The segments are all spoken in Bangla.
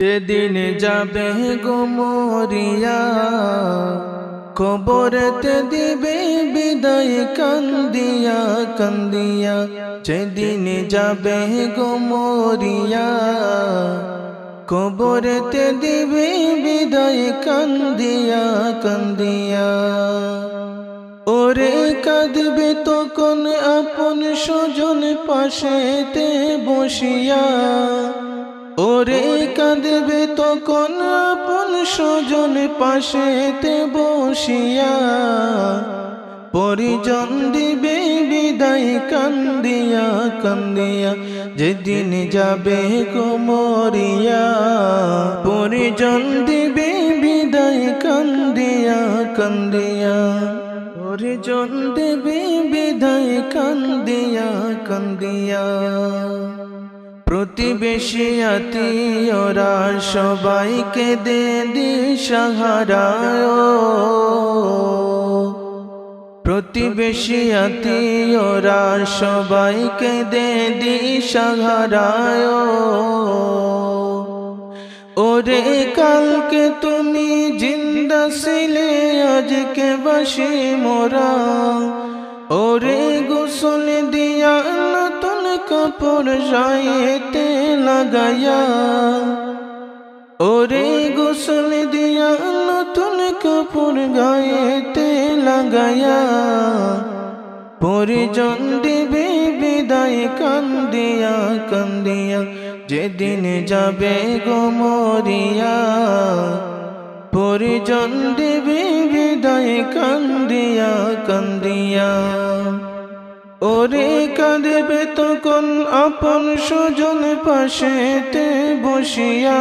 যেদিন যাবে গোমরিয়া কবরতে দিবে বিদায় কান্দিয়া কান্দিয়া। যেদিন যাবে গোমরিয়া কবরতে দিবে বিদায় কান্দিয়া কান্দিয়া। ওরে কাঁদবে তখন আপন স্বজন পাশেতে বসিয়া। ওরে কাঁদবে তখন আপন স্বজন পাশেতে বসিয়া। পরিজন দিবে বিদায় কান্দিয়া কান্দিয়া, যেদিন যাবে কোমরিয়া পরিজন দিবে বিদায় কান্দিয়া কান্দিয়া, পরিজন দেবে বিদায় কান্দিয়া কান্দিয়া। প্রতিবেশী সবাইকে দে দি প্রতিবেশী আত্মীয়রা সবাইকে দে দি সাহারায় ওরে কালকে তুমি জিন্দা ছিলে, আজকে বাসি মোরা। ওরে গোসল দিয়া কাপড় যাইতে লাগায়া, ওরে গোসল দিয়া নতুন কাপড় গায়েতে লাগায়া, পরিজন দিবে বিদায় কান্দিয়া কান্দিয়া, যেদিন যাবে গোমরিয়া পরিজন দিবে বিদায় কান্দিয়া কান্দিয়া। ওরে কাঁদবে তখন আপন সুজন পাশেতে বসিয়া।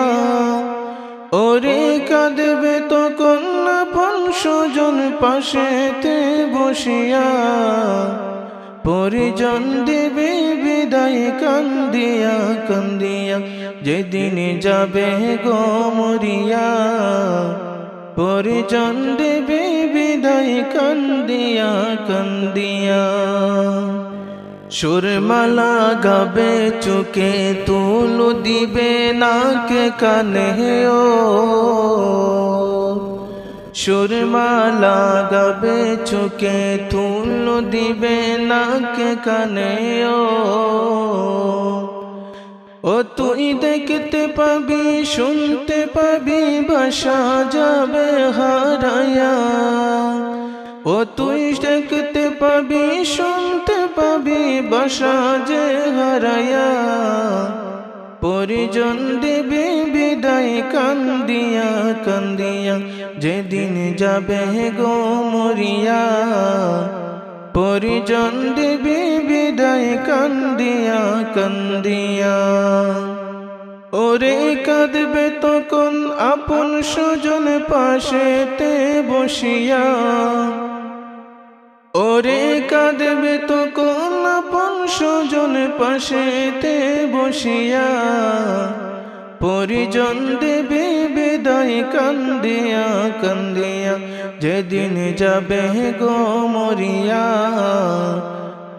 ওরে কাঁদবে তখন আপন সুজন পাশেতে বসিয়া। পরিজন দেবে বিদায় কান্দিয়া কান্দিয়া, যেদিন যাবে গোমরিয়া পরিজন দেবে বিদায় কান্দিয়া কান্দিয়া। সুরমালা গাবে চুকে তুলু দিবে নাকে, কানে ও। সুরমালা গাবে চুকে তুলু দিবে নাকে, কানে ও। ও তুই দেখতে পাবি, শুনতে পাবি, বাসা যাবে হারায়া। ও তুই দেখতে পাবি, শুনতে পাবি, বাসা যে হারায়া। পরিজন দেবে বিদায়, কান্দিয়া কান্দিয়া, যেদিন যাবে গো মরিয়া। পরিজন দেবে বিদায়, কান্দিয়া কান্দিয়া। ওরে কাঁদবে তখন আপন সুজন পাশেতে বসিয়া। ওরে কাঁদবে তখন আপন সুজন পাশেতে বসিয়া। পরিজন দেবে বিদায় কান্দিয়া কান্দিয়া, যেদিন যাবে গো মরিয়া।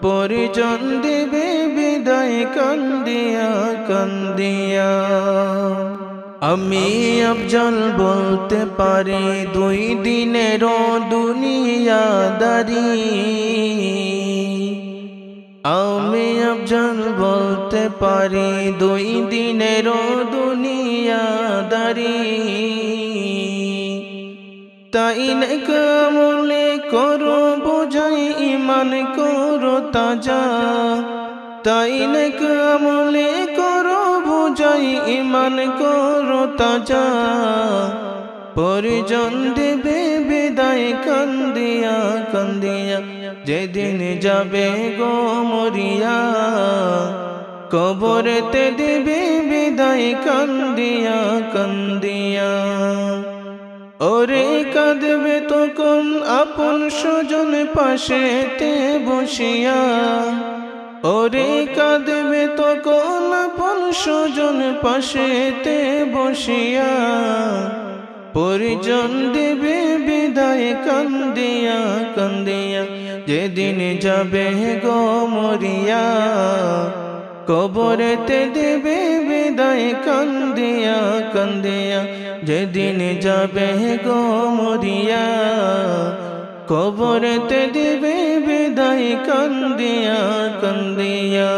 পরিজন দেবে বিদায় কান্দিয়া কান্দিয়া। আমি আফজল বলতে পারি, দুই দিনের দুনিয়াদারি। আমি আফজল বলতে পারি, দুই দিনের দুনিয়াদারি। তাই না কামলে করো, বোঝাই ইমান করো তাজা। তাই না কামলে করো বোঝাই ইমান করো তাজা, পরিজন দেবে বিদায় কান্দিয়া কান্দিয়া, যেদিন যাবে গো মরিয়া, কবরেতে দেবে বিদায় কান্দিয়া কান্দিয়া। ওরে কাঁদবে তখন আপন স্বজন পাশেতে বসিয়া ওরে কাঁদবে তখন আপন স্বজন পাশেতে বসিয়া। পরিজন দেবে বিদায় কান্দিয়া কান্দিয়া, যেদিন যাবে গো মরিয়া। কবরেতে দেবে বিদায় কান্দিয়া কান্দিয়া, যেদিন যাবে গো মরিয়া। কবরেতে দিবে বিদায় কান্দিয়া কান্দিয়া।